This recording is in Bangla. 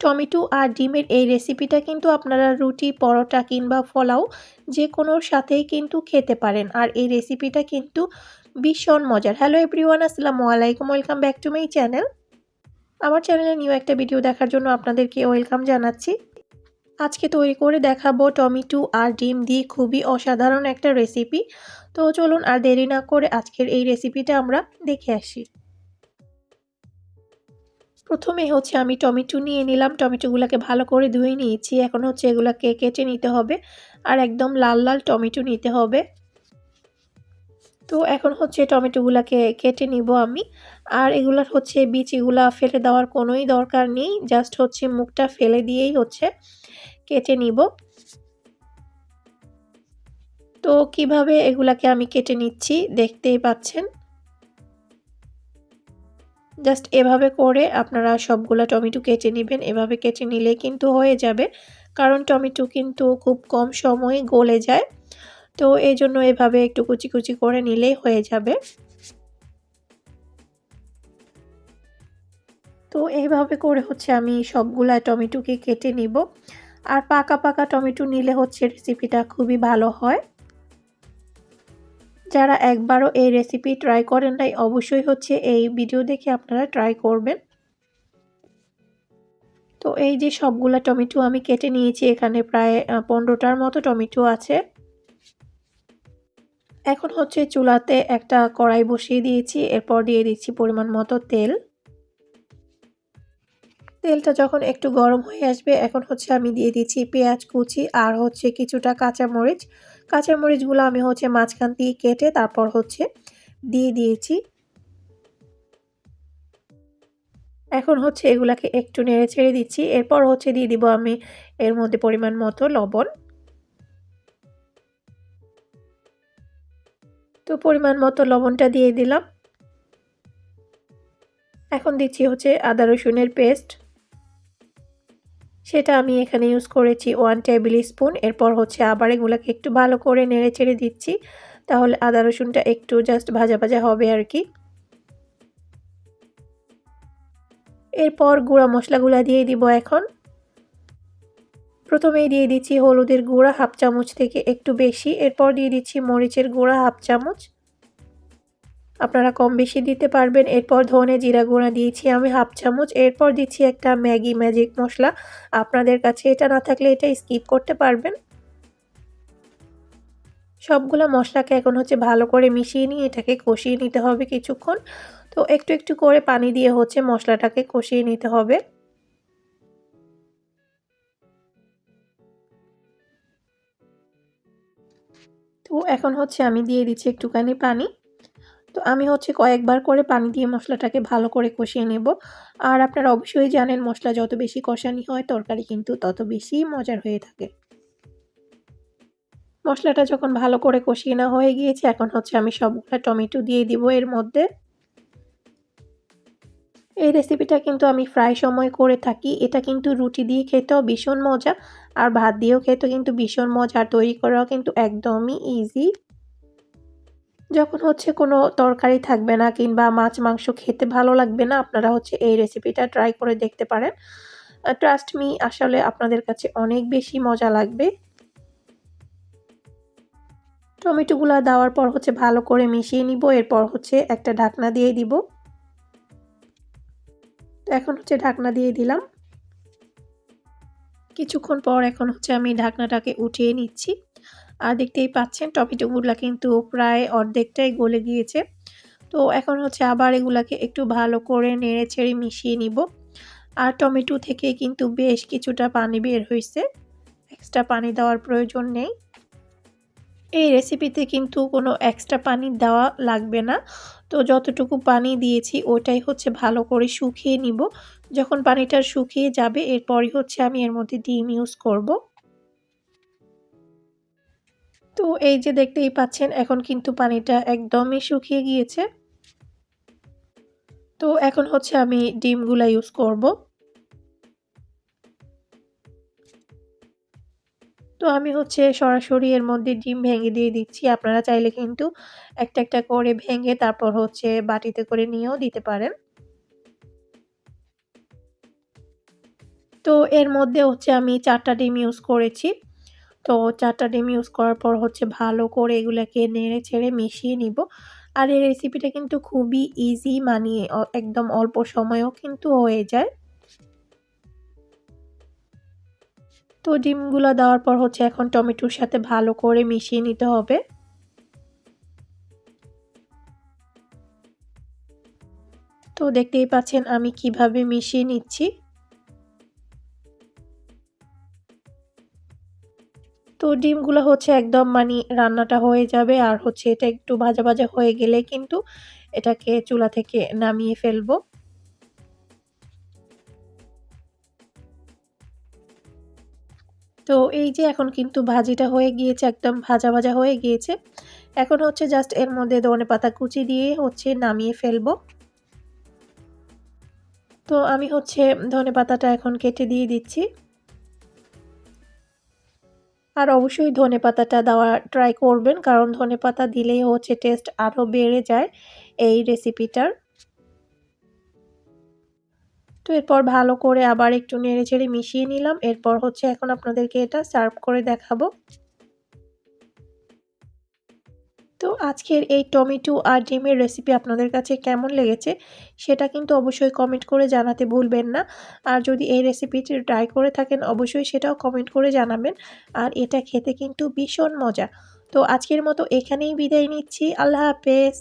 টমেটো আর ডিমের এই রেসিপিটা কিন্তু আপনারা রুটি, পরোটা কিংবা ফলাও যে কোনোর সাথেই কিন্তু খেতে পারেন। আর এই রেসিপিটা কিন্তু ভীষণ মজার। হ্যালো এভরিওয়ান আসসালামু আলাইকুম। Welcome back to my channel আমার চ্যানেলে নিউ একটা ভিডিও দেখার জন্য আপনাদেরকে ওয়েলকাম জানাচ্ছি। আজকে তৈরি করে দেখাবো টমেটো আর ডিম দিয়ে খুবই অসাধারণ একটা রেসিপি তো চলুন আর দেরি না করে আজকের এই রেসিপিটা আমরা দেখে আসি। প্রথমে হচ্ছে আমি টমেটো নিয়ে নিলাম। টমেটোগুলোকে ভালো করে ধুয়ে নিয়েছি। এখন হচ্ছে এগুলোকে কেটে নিতে হবে আর একদম লাল লাল টমেটো নিতে হবে। তো এখন হচ্ছে টমেটোগুলোকে কেটে নিব আমি। আর এগুলার হচ্ছে বিচিগুলা ফেলে দেওয়ার কোনোই দরকার নেই। জাস্ট হচ্ছে মুখটা ফেলে দিয়েই হচ্ছে কেটে নিব। তো কীভাবে এগুলাকে আমি কেটে নিচ্ছি দেখতেই পাচ্ছেন। জাস্ট এভাবে করে আপনারা সবগুলো টমেটো কেটে নেবেন। এভাবে কেটে নিলে কিন্তু হয়ে যাবে। কারণ টমেটো কিন্তু খুব কম সময়ে গলে যায়। তো এই জন্য এভাবে একটু কুচি কুচি করে নিলেই হয়ে যাবে। তো এইভাবে করে হচ্ছে আমি সবগুলা টমেটোকে কেটে নিব। আর পাকা পাকা টমেটো নিলে হচ্ছে রেসিপিটা খুবই ভালো হয়। যারা একবারও এই রেসিপি ট্রাই করেন নাই, অবশ্যই হচ্ছে এই ভিডিও দেখে আপনারা ট্রাই করবেন। তো এই যে সবগুলা টমেটো আমি কেটে নিয়েছি, এখানে প্রায় পনেরোটার মতো টমেটো আছে। এখন হচ্ছে চুলাতে একটা কড়াই বসিয়ে দিয়েছি, এরপর দিয়ে দিচ্ছি পরিমাণ মতো তেল। তেলটা যখন একটু গরম হয়ে আসবে, এখন হচ্ছে আমি দিয়ে দিচ্ছি পেঁয়াজ কুচি আর হচ্ছে কিছুটা কাঁচামরিচ। কাঁচামরিচগুলো আমি হচ্ছে মাঝখান দিয়ে কেটে তারপর হচ্ছে দিয়ে দিয়েছি। এখন হচ্ছে এগুলাকে একটু নেড়ে ছেড়ে দিচ্ছি। এরপর হচ্ছে দিয়ে দিব আমি এর মধ্যে পরিমাণ মতো লবণ। তো পরিমাণ মতো লবণটা দিয়ে দিলাম। এখন দিচ্ছি হচ্ছে আদা রসুনের পেস্ট। সেটা আমি এখানে ইউজ করেছি ওয়ান টেবিল স্পুন এরপর হচ্ছে আবার এগুলোকে একটু ভালো করে নেড়ে ছেড়ে দিচ্ছি, তাহলে আদা রসুনটা একটু জাস্ট ভাজা ভাজা হবে আর কি। এরপর গুঁড়া মশলাগুলো দিয়ে দিব এখন। প্রথমেই দিয়ে দিচ্ছি হলুদের গুঁড়া হাফ চামচ থেকে একটু বেশি, এরপর দিয়ে দিচ্ছি মরিচের গুঁড়া হাফ চামচ। আপনারা কম বেশি দিতে পারবেন। এরপর ধনে জিরা গুঁড়া দিয়েছি আমি হাফ চামচ। এরপর দিচ্ছি একটা ম্যাগি ম্যাজিক মশলা। আপনাদের কাছে এটা না থাকলে এটা স্কিপ করতে পারবেন। সবগুলো মশলাকে এখন হচ্ছে ভালো করে মিশিয়ে নিয়ে এটাকে কষিয়ে নিতে হবে কিছুক্ষণ। তো একটু একটু করে পানি দিয়ে হচ্ছে মশলাটাকে কষিয়ে নিতে হবে। তো এখন হচ্ছে আমি দিয়ে দিচ্ছি একটুখানি পানি। তো আমি হচ্ছে কয়েকবার করে পানি দিয়ে মশলাটাকে ভালো করে কষিয়ে নেব। আর আপনারা অবশ্যই জানেন, মশলা যত বেশি কষানি হয়, তরকারি কিন্তু তত বেশি মজার হয়ে থাকে। মশলাটা যখন ভালো করে কষিয়ে নেওয়া হয়ে গিয়েছে, এখন হচ্ছে আমি সবগুলো টমেটো দিয়ে দিব এর মধ্যে। এই রেসিপিটা কিন্তু আমি ফ্রাই সময় করে থাকি। এটা কিন্তু রুটি দিয়ে খেতেও ভীষণ মজা, আর ভাত দিয়েও খেতেও কিন্তু ভীষণ মজা, আর তৈরি করাও কিন্তু একদমই ইজি যখন হচ্ছে কোনো তরকারি থাকবে না কিংবা মাছ, মাংস খেতে ভালো লাগবে না, আপনারা হচ্ছে এই রেসিপিটা ট্রাই করে দেখতে পারেন। ট্রাস্ট মি আসলে আপনাদের কাছে অনেক বেশি মজা লাগবে। টমেটোগুলো দেওয়ার পর হচ্ছে ভালো করে মিশিয়ে নিব, এরপর হচ্ছে একটা ঢাকনা দিয়ে দিব। তো এখন হচ্ছে ঢাকনা দিয়ে দিলাম। কিছুক্ষণ পর এখন হচ্ছে আমি ঢাকনাটাকে উঠিয়ে নিচ্ছি। আর দেখতেই পাচ্ছেন টমেটোগুলো কিন্তু প্রায় অর্ধেকটাই গলে গিয়েছে। তো এখন হচ্ছে আবার এগুলাকে একটু ভালো করে নেড়ে ছেড়ে মিশিয়ে নিব। আর টমেটো থেকে কিন্তু বেশ কিছুটা পানি বের হয়েছে। এক্সট্রা পানি দেওয়ার প্রয়োজন নেই। এই রেসিপিতে কিন্তু কোনো এক্সট্রা পানি দেওয়া লাগবে না। তো যতটুকু পানি দিয়েছি ওটাই হচ্ছে ভালো করে শুকিয়ে নিব। যখন পানিটা শুকিয়ে যাবে এরপরই হচ্ছে আমি এর মধ্যে ডিম ইউজ করব। তো এই যে দেখতেই পাচ্ছেন, এখন কিন্তু পানিটা একদমই শুকিয়ে গিয়েছে। তো এখন হচ্ছে আমি ডিমগুলা ইউজ করব। তো আমি হচ্ছে সরাসরি এর মধ্যে ডিম ভেঙে দিয়ে দিচ্ছি। আপনারা চাইলে কিন্তু একটা একটা করে ভেঙে তারপর হচ্ছে বাটিতে করে নিয়েও দিতে পারেন। তো এর মধ্যে হচ্ছে আমি চারটা ডিম ইউজ করেছি। তো চারটা ডিম ইউজ করার পর হচ্ছে ভালো করে এগুলাকে নেড়ে ছেড়ে মিশিয়ে নিব। আর এই রেসিপিটা কিন্তু খুবই ইজি মানে একদম অল্প সময়েও কিন্তু হয়ে যায়। তো ডিমগুলো দেওয়ার পর হচ্ছে এখন টমেটোর সাথে ভালো করে মিশিয়ে নিতে হবে। তো দেখতেই পাচ্ছেন আমি কীভাবে মিশিয়ে নিচ্ছি। তো ডিমগুলো হচ্ছে একদম মানে রান্নাটা হয়ে যাবে আর হচ্ছে এটা একটু ভাজা ভাজা হয়ে গেলে কিন্তু এটাকে চুলা থেকে নামিয়ে ফেলব। তো এই যে এখন কিন্তু ভাজিটা হয়ে গিয়েছে, একদম ভাজা ভাজা হয়ে গিয়েছে। এখন হচ্ছে জাস্ট এর মধ্যে ধনে পাতা কুচি দিয়ে হচ্ছে নামিয়ে ফেলব। তো আমি হচ্ছে ধনে পাতাটা এখন কেটে দিয়ে দিচ্ছি। আর অবশ্যই ধনে পাতাটা দেওয়া ট্রাই করবেন, কারণ ধনে পাতা দিলেই হচ্ছে টেস্ট আরও বেড়ে যায় এই রেসিপিটার তো এরপর ভালো করে আবার একটু নেড়ে চেড়ে মিশিয়ে নিলাম। এরপর হচ্ছে এখন আপনাদেরকে এটা সার্ভ করে দেখাবো। তো আজকের এই টমেটো আর ডিমের রেসিপি আপনাদের কাছে কেমন লেগেছে সেটা কিন্তু অবশ্যই কমেন্ট করে জানাতে ভুলবেন না। আর যদি এই রেসিপিটি ট্রাই করে থাকেন, অবশ্যই সেটাও কমেন্ট করে জানাবেন। আর এটা খেতে কিন্তু ভীষণ মজা। তো আজকের মতো এখানেই বিদায় নিচ্ছি। আল্লাহ হাফেজ।